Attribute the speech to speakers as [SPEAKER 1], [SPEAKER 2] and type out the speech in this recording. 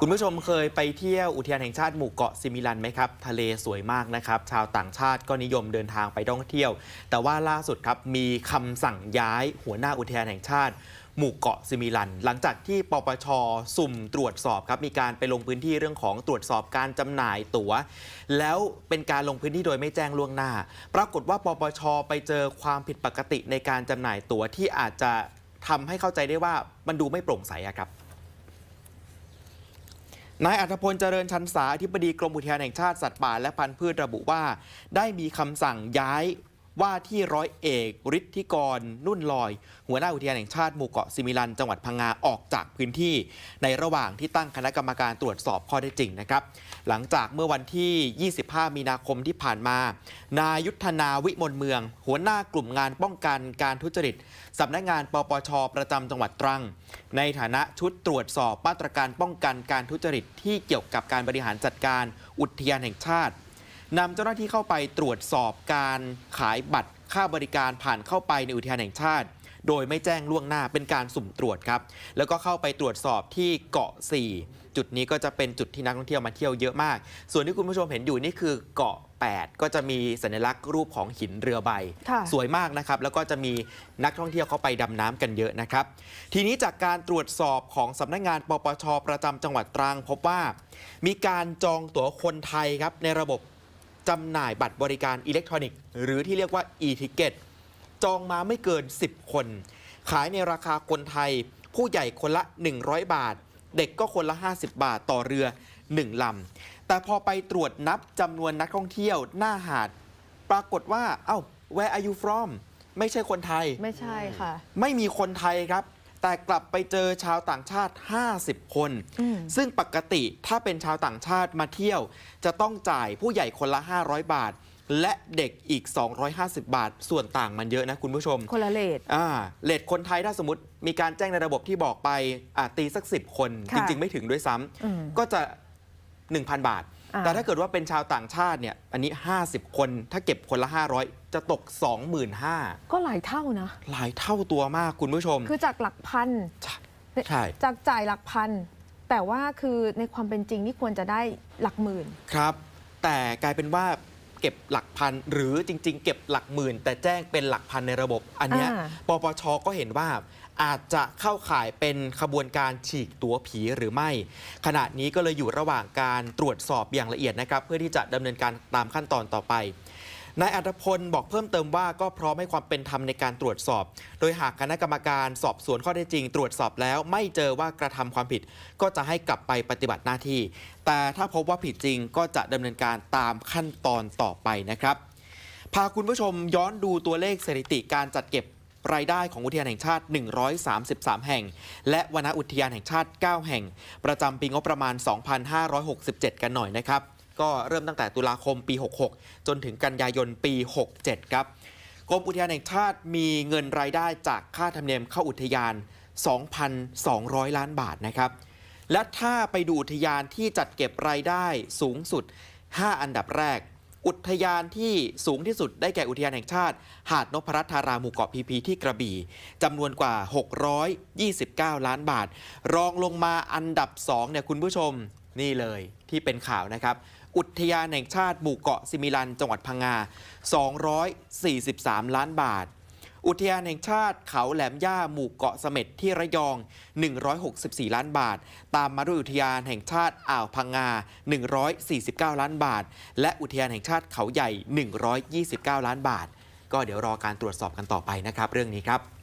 [SPEAKER 1] คุณผู้ชมเคยไปเที่ยวอุทยานแห่งชาติหมู่เกาะซิมิลันไหมครับ ทะเลสวยมากนะครับ ชาวต่างชาติก็นิยมเดินทางไปท่องเที่ยว แต่ว่าล่าสุดครับมีคำสั่งย้ายหัวหน้าอุทยานแห่งชาติ หมู่เกาะซิมิลัน หลังจากที่ปปชสุ่มตรวจสอบครับมีการไปลงพื้นที่เรื่องของตรวจสอบการจำหน่ายตั๋ว แล้วเป็นการลงพื้นที่โดยไม่แจ้งล่วงหน้า ปรากฏว่าปปชไปเจอความผิดปกติในการจำหน่ายตั๋วที่อาจจะทำให้เข้าใจได้ว่ามันดูไม่โปร่งใสครับ นายอัธพลเจริญชันษาอธิบดีกรมอุทยานแห่งชาติสัตว์ป่าและพันธุ์พืชระบุว่า ได้มีคำสั่งย้าย ว่าที่ร้อยเอกฤทธิกรนุ่นลอย หัวหน้าอุทยานแห่งชาติหมู่เกาะซิมิลัน จังหวัดพังงาออกจากพื้นที่ ในระหว่างที่ตั้งคณะกรรมการตรวจสอบข้อเท็จจริงนะครับ หลังจากเมื่อวันที่ 25 มีนาคมที่ผ่านมา นายุทธนาวิมลเมือง หัวหน้ากลุ่มงานป้องกันการทุจริตสำนักงานปปชประจำจังหวัดตรัง ในฐานะชุดตรวจสอบมาตรการป้องกันการทุจริตที่เกี่ยวกับการบริหารจัดการอุทยานแห่งชาติ นำเจ้าหน้าที่เข้าไปตรวจสอบการขายบัตรค่าบริการผ่านเข้าไปในอุทยานแห่งชาติ โดยไม่แจ้งล่วงหน้าเป็นการสุ่มตรวจครับ แล้วก็เข้าไปตรวจสอบที่เกาะ 4 จุดนี้ก็จะเป็นจุดที่นักท่องเที่ยวมาเที่ยวเยอะมาก ส่วนที่คุณผู้ชมเห็นอยู่นี่คือเกาะ 8 ก็จะมีสัญลักษณ์รูปของหินเรือใบ
[SPEAKER 2] ค่ะ
[SPEAKER 1] สวยมากนะครับ แล้วก็จะมีนักท่องเที่ยวเขาไปดำน้ำกันเยอะนะครับ ทีนี้จากการตรวจสอบของสำนักงานปปชประจำจังหวัดตรังพบว่า มีการจองตั๋วคนไทยครับในระบบ จำหน่ายบัตรบริการอิเล็กทรอนิกส์ หรือที่เรียกว่า e-ticket จองมาไม่เกิน 10 คน ขายในราคาคนไทย ผู้ใหญ่คนละ 100 บาท เด็กก็คนละ 50 บาทต่อเรือ 1 ลำ แต่พอไปตรวจนับจำนวนนักท่องเที่ยวหน้าหาด ปรากฏว่า เอ้า where are you from ไม่ใช่คนไทย
[SPEAKER 2] ไม่ใช่ค่ะ
[SPEAKER 1] ไม่มีคนไทยครับ แต่กลับไปเจอชาวต่างชาติ 50 คน
[SPEAKER 2] อืม
[SPEAKER 1] ซึ่งปกติถ้าเป็นชาวต่างชาติมาเที่ยว จะต้องจ่ายผู้ใหญ่คนละ 500 บาท และเด็กอีก 250 บาท ส่วนต่างมันเยอะนะคุณผู้ชม
[SPEAKER 2] คนละเลท
[SPEAKER 1] อ่าเลทคนไทยถ้าสมมติมีการแจ้งในระบบที่บอกไปอ่าตีสัก 10 คน
[SPEAKER 2] ค่ะ
[SPEAKER 1] จริง ๆ ไม่ถึงด้วยซ้
[SPEAKER 2] อืมำ
[SPEAKER 1] ก็จะ 1,000 บาท
[SPEAKER 2] อ่า
[SPEAKER 1] แต่ถ้าเกิดว่าเป็นชาวต่างชาติเนี่ย อันนี้ 50 คน ถ้าเก็บคนละ 500 จะตก 25,000
[SPEAKER 2] ก็หลายเท่านะ
[SPEAKER 1] หลายเท่าตัวมากคุณผู้ชม
[SPEAKER 2] คือจากหลักพัน
[SPEAKER 1] ใช่
[SPEAKER 2] จากจ่ายหลักพัน แต่ว่าคือในความเป็นจริงนี่ควรจะได้หลักหมื่น
[SPEAKER 1] ครับ แต่กลายเป็นว่าเก็บหลักพันหรือจริง ๆ เก็บหลักหมื่น แต่แจ้งเป็นหลักพันในระบบ อันเนี้ย
[SPEAKER 2] อ่า
[SPEAKER 1] ปปชก็เห็นว่าอาจจะเข้าข่ายเป็นขบวนการฉีกตัวผีหรือไม่ ขณะนี้ก็เลยอยู่ระหว่างการตรวจสอบอย่างละเอียดนะครับ เพื่อที่จะดำเนินการตามขั้นตอนต่อไป นายอัตพลบอกเพิ่มเติมว่าก็พร้อมให้ความเป็นธรรมในการตรวจสอบ โดยหากคณะกรรมการสอบสวนข้อเท็จจริง ตรวจสอบแล้วไม่เจอว่ากระทำความผิด ก็จะให้กลับไปปฏิบัติหน้าที่ แต่ถ้าพบว่าผิดจริงก็จะดำเนินการตามขั้นตอนต่อไปนะครับ พาคุณผู้ชมย้อนดูตัวเลขสถิติการจัดเก็บรายได้ของอุทยานแห่งชาติ 133 แห่ง และวนอุทยานแห่งชาติ 9 แห่ง ประจำปีงบประมาณ 2567 กันหน่อยนะครับ ก็เริ่มตั้งแต่ตุลาคมปี 66 จนถึงกันยายนปี 67 ครับกรมอุทยานแห่งชาติมีเงินรายได้จากค่าธรรมเนียมเข้าอุทยาน 2,200 ล้านบาทนะครับ และถ้าไปดูอุทยานที่จัดเก็บรายได้สูงสุด 5 อันดับแรก อุทยานที่สูงที่สุดได้แก่อุทยานแห่งชาติ หาดนพรัตน์ธาราหมู่เกาะพีพีที่กระบี่จำนวนกว่า 629 ล้านบาท รองลงมาอันดับ2เนี่ยคุณผู้ชม นี่เลยที่เป็นข่าวนะครับ อุทยานแห่งชาติหมู่เกาะซิมิลัน จังหวัดพังงา 243 ล้านบาท อุทยานแห่งชาติเขาแหลมย่าหมู่เกาะเสม็ดที่ระยอง 164 ล้านบาท ตามมาด้วยอุทยานแห่งชาติอ่าวพังงา 149 ล้านบาท และอุทยานแห่งชาติเขาใหญ่ 129 ล้านบาท ก็เดี๋ยวรอการตรวจสอบกันต่อไปนะครับ เรื่องนี้ครับ